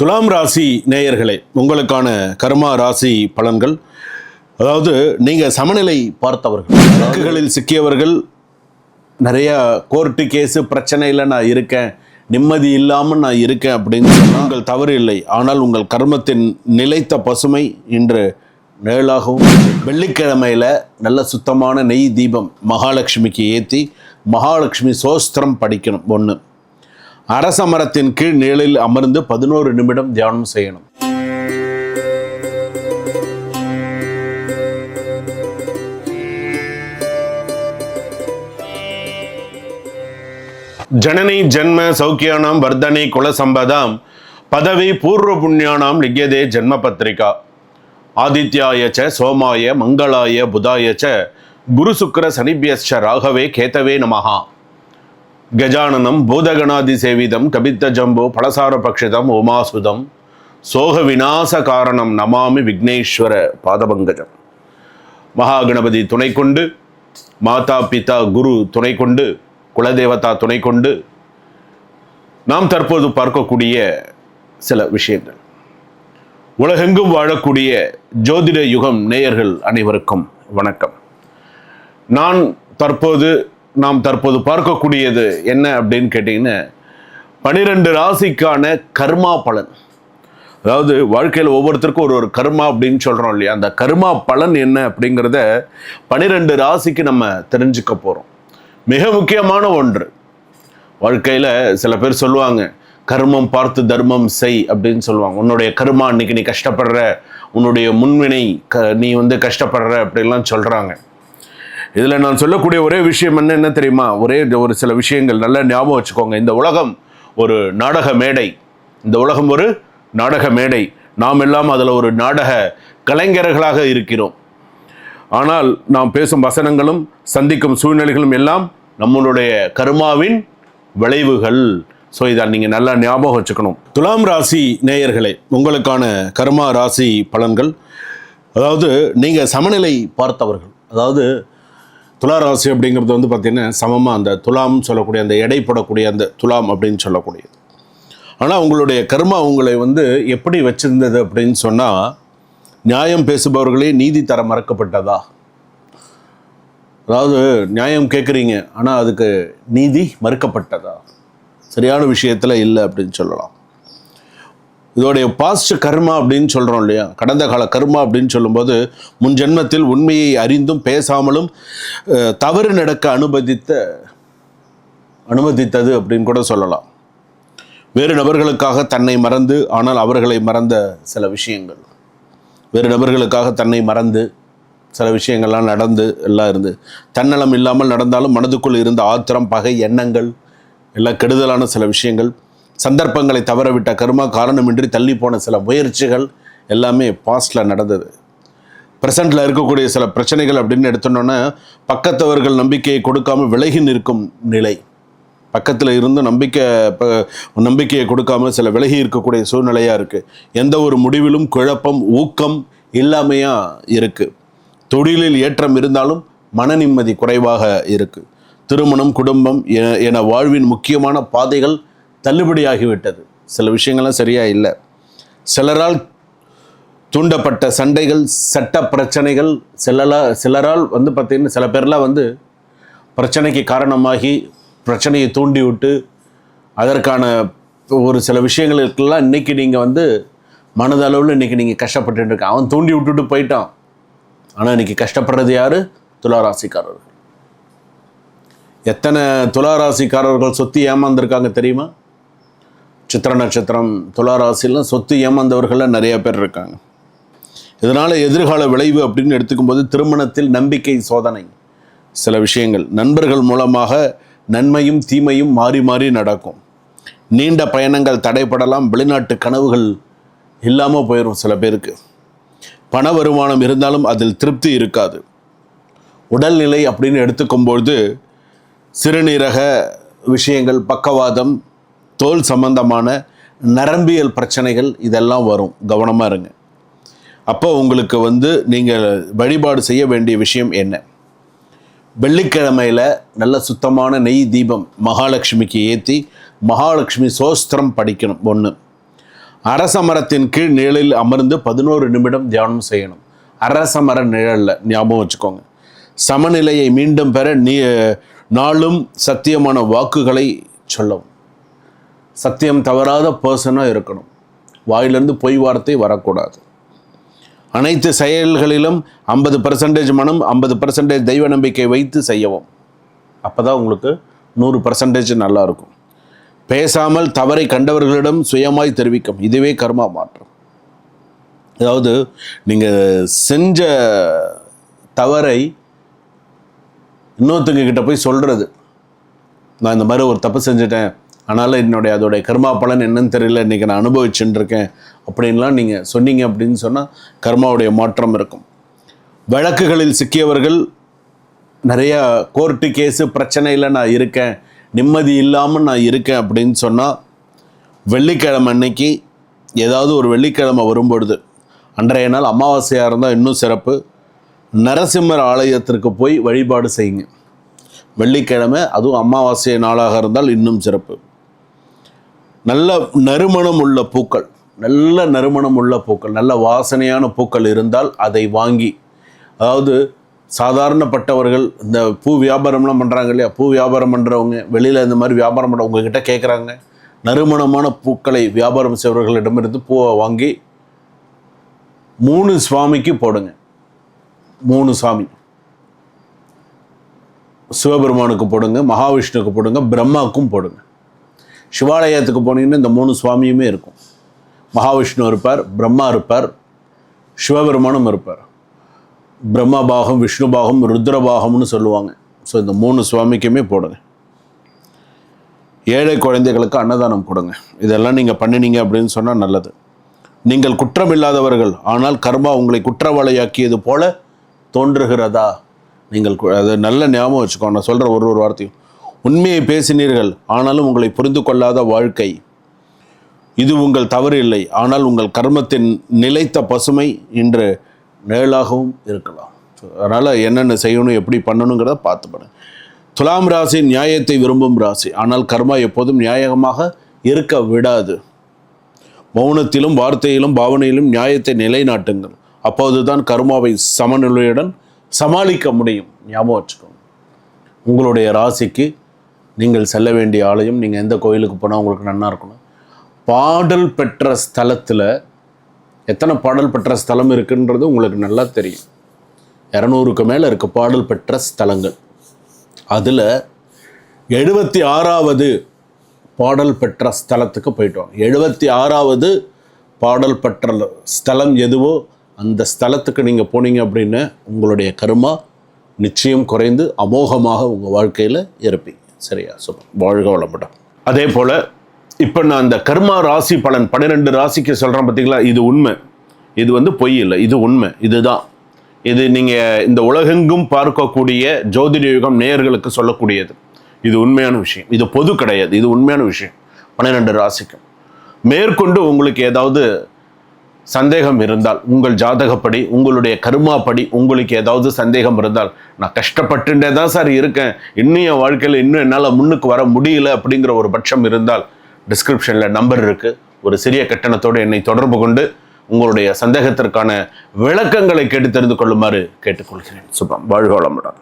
துலாம் ராசி நேயர்களே உங்களுக்கான கர்மா ராசி பலன்கள். அதாவது நீங்கள் சமநிலை பார்த்தவர்கள். வழக்குகளில் சிக்கியவர்கள் நிறையா கோர்ட்டு கேஸு பிரச்சனையில் நான் இருக்கேன் நிம்மதி இல்லாமல் நான் இருக்கேன் அப்படின்னு சொன்னால் உங்கள் தவறு இல்லை. ஆனால் உங்கள் கர்மத்தின் நிலைத்த பசுமை இன்று நிழலாகவும் வெள்ளிக்கிழமையில் நல்ல சுத்தமான நெய் தீபம் மகாலட்சுமிக்கு ஏற்றி மகாலட்சுமி சோஸ்திரம் படிக்கணும் ஒன்று அரச மரத்தின் கீழ் நிழலில் அமர்ந்து பதினோரு நிமிடம் தியானம் செய்யணும். ஜனனி ஜென்ம சௌக்கியானாம் வர்தனை குலசம்பதாம் பதவி பூர்வ புண்ணியானாம் லிக்யதே ஜென்ம பத்திரிகா ஆதித்யாய ச சோமாய மங்களாய புதாய ச குரு சுக்கர சனிபியஸ்ச ராகவே கேத்தவே நமகா கஜானனம் பூதகணாதி சேவிதம் கபித்த ஜம்பு பலசார பக்ஷிதம் உமாசுதம் சோக விநாச காரணம் நமாமி விக்னேஸ்வர பாதபங்கஜம். மகாகணபதி துணை கொண்டு மாதா பிதா குரு துணை கொண்டு குலதேவதா துணை கொண்டு நாம் தற்போது பார்க்கக்கூடிய சில விஷயங்கள். உலகெங்கும் வாழக்கூடிய ஜோதிட யுகம் நேயர்கள் அனைவருக்கும் வணக்கம். நான் தற்போது நாம் தற்போது பார்க்கக்கூடியது என்ன அப்படின்னு கேட்டிங்கன்னா பனிரெண்டு ராசிக்கான கர்மா பலன். அதாவது வாழ்க்கையில் ஒவ்வொருத்தருக்கும் ஒரு ஒரு கர்மா அப்படின்னு சொல்கிறோம் இல்லையா? அந்த கர்மா பலன் என்ன அப்படிங்கிறத பனிரெண்டு ராசிக்கு நம்ம தெரிஞ்சுக்க போகிறோம் மிக முக்கியமான ஒன்று. வாழ்க்கையில் சில பேர் சொல்லுவாங்க கர்மம் பார்த்து தர்மம் செய் அப்படின்னு சொல்லுவாங்க. உன்னுடைய கர்மா இன்னைக்கு நீ கஷ்டப்படுற உன்னுடைய முன்வினை க நீ வந்து கஷ்டப்படுற அப்படின்லாம் சொல்கிறாங்க இதில் நான் சொல்லக்கூடிய ஒரே விஷயம் என்ன என்ன தெரியுமா? ஒரே ஒரு சில விஷயங்கள் நல்லா ஞாபகம் வச்சுக்கோங்க. இந்த உலகம் ஒரு நாடக மேடை. இந்த உலகம் ஒரு நாடக மேடை. நாம் எல்லாம் அதில் ஒரு நாடக கலைஞர்களாக இருக்கிறோம். ஆனால் நாம் பேசும் வசனங்களும் சந்திக்கும் சூழ்நிலைகளும் எல்லாம் நம்மளுடைய கருமாவின் விளைவுகள். ஸோ இதை நீங்கள் நல்லா ஞாபகம் வச்சுக்கணும். துலாம் ராசி நேயர்களே உங்களுக்கான கர்மா ராசி பலன்கள். அதாவது நீங்கள் சமநிலை பார்த்தவர்கள். அதாவது துளாராசி அப்படிங்கிறது வந்து பார்த்திங்கன்னா சமமாக அந்த துலாம் சொல்லக்கூடிய அந்த எடை போடக்கூடிய அந்த துலாம் அப்படின்னு சொல்லக்கூடியது. ஆனால் உங்களுடைய கர்மா உங்களை வந்து எப்படி வச்சுருந்தது அப்படின்னு சொன்னால் நியாயம் பேசுபவர்களே நீதி தர மறக்கப்பட்டதா? அதாவது நியாயம் கேட்குறீங்க ஆனால் அதுக்கு நீதி மறுக்கப்பட்டதா? சரியான விஷயத்தில் இல்லை அப்படின்னு சொல்லலாம். இதோடைய பாஸ்ட் கர்மா அப்படின்னு சொல்கிறோம் இல்லையா? கடந்த கால கர்மா அப்படின்னு சொல்லும்போது முன் ஜென்மத்தில் உண்மையை அறிந்தும் பேசாமலும் தவறு நடக்க அனுமதித்த அனுமதித்தது அப்படின்னு கூட சொல்லலாம். வேறு நபர்களுக்காக தன்னை மறந்து ஆனால் அவர்களை மறந்த சில விஷயங்கள். வேறு நபர்களுக்காக தன்னை மறந்து சில விஷயங்கள்லாம் நடந்து எல்லாம் இருந்து. தன்னலம் இல்லாமல் நடந்தாலும் மனதுக்குள் இருந்த ஆத்திரம் பகை எண்ணங்கள் எல்லாம் கெடுதலான சில விஷயங்கள். சந்தர்ப்பங்களை தவறவிட்ட கருமா காரணமின்றி தள்ளி போன சில முயற்சிகள் எல்லாமே பாஸ்டில் நடந்தது. ப்ரெசண்டில் இருக்கக்கூடிய சில பிரச்சனைகள் அப்படின்னு எடுத்தோன்னொன்னே பக்கத்தவர்கள் நம்பிக்கையை கொடுக்காம விலகி நிற்கும் நிலை. பக்கத்தில் இருந்து நம்பிக்கை நம்பிக்கையை கொடுக்காம சில விலகி இருக்கக்கூடிய சூழ்நிலையாக இருக்குது எந்த ஒரு முடிவிலும் குழப்பம் ஊக்கம் இல்லாமையாக இருக்குது தொழிலில் ஏற்றம் இருந்தாலும் மன நிம்மதி குறைவாக இருக்குது திருமணம் குடும்பம் என வாழ்வின் முக்கியமான பாதைகள் தள்ளுபடியாகிவிட்டது. சில விஷயங்கள்லாம் சரியாக இல்லை. சிலரால் தூண்டப்பட்ட சண்டைகள் சட்ட பிரச்சனைகள் சிலரா சிலரால் வந்து பார்த்திங்கன்னா சில பேர்லாம் வந்து பிரச்சனைக்கு காரணமாகி பிரச்சனையை தூண்டி விட்டு அதற்கான ஒரு சில விஷயங்களுக்கெல்லாம் இன்னைக்கு நீங்கள் வந்து மனதளவில் இன்றைக்கி நீங்கள் கஷ்டப்பட்டு இருக்க அவன் தூண்டி விட்டுட்டு போயிட்டான். ஆனால் இன்னைக்கு கஷ்டப்படுறது யார்? துளாராசிக்காரர்கள். எத்தனை துளாராசிக்காரர்கள் சொத்து ஏமாந்துருக்காங்க தெரியுமா? சித்திர நட்சத்திரம் துளாராசிலாம் சொத்து ஏமாந்தவர்கள்லாம் நிறையா பேர் இருக்காங்க. இதனால் எதிர்கால விளைவு அப்படின்னு எடுத்துக்கும்போது திருமணத்தில் நம்பிக்கை சோதனை. சில விஷயங்கள் நண்பர்கள் மூலமாக நன்மையும் தீமையும் மாறி மாறி நடக்கும். நீண்ட பயணங்கள் தடைப்படலாம் வெளிநாட்டு கனவுகள் இல்லாமல் போயிடும் சில பேருக்கு. பண வருமானம் இருந்தாலும் அதில் திருப்தி இருக்காது. உடல்நிலை அப்படின்னு எடுத்துக்கும்பொழுது சிறுநீரக விஷயங்கள் பக்கவாதம் தோல் சம்பந்தமான நரம்பியல் பிரச்சனைகள் இதெல்லாம் வரும். கவனமாக இருங்க. அப்போ உங்களுக்கு வந்து நீங்கள் வழிபாடு செய்ய வேண்டிய விஷயம் என்ன? வெள்ளிக்கிழமையில் நல்ல சுத்தமான நெய் தீபம் மகாலட்சுமிக்கு ஏற்றி மகாலட்சுமி சோஸ்திரம் படிக்கணும் ஒன்று அரச மரத்தின் கீழ் நிழலில் அமர்ந்து பதினோரு நிமிடம் தியானம் செய்யணும். அரச மர நிழலில் ஞாபகம் வச்சுக்கோங்க. சமநிலையை மீண்டும் பெற நீ நாளும் சத்தியமான வாக்குகளை சொல்லவும். சத்தியம் தவறாத பர்சனாக இருக்கணும். வாயிலிருந்து பொய் வார்த்தை வரக்கூடாது. அனைத்து செயல்களிலும் ஐம்பது பர்சன்டேஜ் மனம் ஐம்பது பர்சன்டேஜ் தெய்வ நம்பிக்கை வைத்து செய்யவும். அப்போ தான் உங்களுக்கு நூறு பர்சன்டேஜ் நல்லாயிருக்கும் பேசாமல் தவறை கண்டவர்களிடம் சுயமாய் தெரிவிக்கும். இதுவே கர்மா மாற்றம். அதாவது நீங்கள் செஞ்ச தவறை இன்னொருத்தங்க கிட்ட போய் சொல்கிறது நான் இந்த மாதிரி ஒரு தப்பு செஞ்சிட்டேன். அதனால் என்னுடைய அதோடைய கர்மா பலன் என்னன்னு தெரியல. இன்றைக்கி நான் அனுபவிச்சுட்டு இருக்கேன் அப்படின்லாம் நீங்கள் சொன்னீங்க அப்படின்னு சொன்னால் கர்மாவுடைய மாற்றம் இருக்கும். வழக்குகளில் சிக்கியவர்கள் நிறையா கோர்ட்டு கேஸு பிரச்சனையில் நான் இருக்கேன். நிம்மதி இல்லாமல் நான் இருக்கேன் அப்படின்னு சொன்னால் வெள்ளிக்கிழமை அன்னைக்கு ஏதாவது ஒரு வெள்ளிக்கிழமை வரும்பொழுது அன்றைய நாள் அமாவாசையாக இருந்தால் இன்னும் சிறப்பு. நரசிம்மர் ஆலயத்திற்கு போய் வழிபாடு செய்யுங்க. வெள்ளிக்கிழமை அதுவும் அமாவாசை நாளாக இருந்தால் இன்னும் சிறப்பு. நல்ல நறுமணம் உள்ள பூக்கள் நல்ல நறுமணம் உள்ள பூக்கள் நல்ல வாசனையான பூக்கள் இருந்தால் அதை வாங்கி அதாவது சாதாரணப்பட்டவர்கள் இந்த பூ வியாபாரம்லாம் பண்ணுறாங்க இல்லையா? பூ வியாபாரம் பண்ணுறவங்க வெளியில் இந்த மாதிரி வியாபாரம் பண்ண உங்ககிட்ட கேட்குறாங்க நறுமணமான பூக்களை வியாபாரம் செய்பவர்களிடமிருந்து பூவை வாங்கி மூணு சுவாமிக்கு போடுங்க. மூணு சாமி சிவபெருமானுக்கு போடுங்க மகாவிஷ்ணுவுக்கு போடுங்க பிரம்மாவுக்கும் போடுங்க. சிவாலயத்துக்கு போனீங்கன்னா இந்த மூணு சுவாமியுமே இருக்கும். மகாவிஷ்ணு இருப்பார் பிரம்மா இருப்பார் சிவபெருமானும் இருப்பார். பிரம்மா பாகம் விஷ்ணு பாகம் ருத்ரபாகம்னு சொல்லுவாங்க. ஸோ இந்த மூணு சுவாமிக்குமே போடுங்க. ஏழை குழந்தைகளுக்கு அன்னதானம் கொடுங்க. இதெல்லாம் நீங்கள் பண்ணினீங்க அப்படின்னு சொன்னால் நல்லது. நீங்கள் குற்றமில்லாதவர்கள் ஆனால் கர்மா உங்களை குற்றவாளியாக்கியது போல தோன்றுகிறதா? நீங்கள் அது நல்ல ஞாபகம் வச்சுக்கோ நான் சொல்கிற ஒரு ஒரு வார்த்தையும். உண்மையை பேசினீர்கள் ஆனாலும் உங்களை புரிந்து கொள்ளாத வாழ்க்கை. இது உங்கள் தவறு இல்லை ஆனால் உங்கள் கர்மத்தின் நிலைத்த பசுமை இன்று நிழலாகவும் இருக்கலாம். அதனால் என்னென்ன செய்யணும் எப்படி பண்ணணுங்கிறத பார்த்துப்படும் துலாம் ராசி நியாயத்தை விரும்பும் ராசி ஆனால் கர்மா எப்போதும் நியாயமாக இருக்க விடாது. மௌனத்திலும் வார்த்தையிலும் பாவனையிலும் நியாயத்தை நிலைநாட்டுங்கள். அப்போதுதான் கர்மாவை சமநிலையுடன் சமாளிக்க முடியும். ஞாபகம் வச்சுக்கோங்க. உங்களுடைய ராசிக்கு நீங்கள் செல்ல வேண்டிய ஆலயம் நீங்கள் எந்த கோயிலுக்கு போனால் உங்களுக்கு நன்னா இருக்கணும். பாடல் பெற்ற ஸ்தலத்தில் எத்தனை பாடல் பெற்ற ஸ்தலம் இருக்குன்றது உங்களுக்கு நல்லா தெரியும். இரநூறுக்கு மேலே இருக்க பாடல் பெற்ற ஸ்தலங்கள். அதில் எழுபத்தி ஆறாவது பாடல் பெற்ற ஸ்தலத்துக்கு போயிட்டோம் வாங்க. எழுபத்தி ஆறாவது பாடல் பெற்ற ஸ்தலம் எதுவோ அந்த ஸ்தலத்துக்கு நீங்கள் போனீங்க அப்படின்னு உங்களுடைய கருமா நிச்சயம் குறைந்து அமோகமாக உங்கள் வாழ்க்கையில் இருப்பீங்க. சரியா சூப்பர். வாழ்க வளமுடன் அதே போல் இப்போ நான் அந்த கர்மா ராசி பலன் பன்னிரெண்டு ராசிக்கு சொல்கிறேன் பார்த்தீங்களா இது உண்மை. இது வந்து பொய் இல்லை. இது உண்மை. இதுதான். இது நீங்கள் இந்த உலகெங்கும் பார்க்கக்கூடிய ஜோதிட யுகம் நேயர்களுக்கு சொல்லக்கூடியது. இது உண்மையான விஷயம். இது பொது கிடையாது. இது உண்மையான விஷயம். பன்னிரெண்டு ராசிக்கும் மேற்கொண்டு உங்களுக்கு ஏதாவது சந்தேகம் இருந்தால் உங்கள் ஜாதகப்படி உங்களுடைய கருமாப்படி உங்களுக்கு ஏதாவது சந்தேகம் இருந்தால் நான் கஷ்டப்பட்டுட்டே தான் சார் இருக்கேன். இன்னும் என் வாழ்க்கையில் இன்னும் என்னால் முன்னுக்கு வர முடியல அப்படிங்கிற ஒரு பட்சம் இருந்தால் டிஸ்கிரிப்ஷனில் நம்பர் இருக்குது ஒரு சிறிய கட்டணத்தோடு என்னை தொடர்பு கொண்டு உங்களுடைய சந்தேகத்திற்கான விளக்கங்களை கேட்டு தெரிந்து கொள்ளுமாறு கேட்டுக்கொள்கிறேன். சுபம். வாழ்வளமுடன்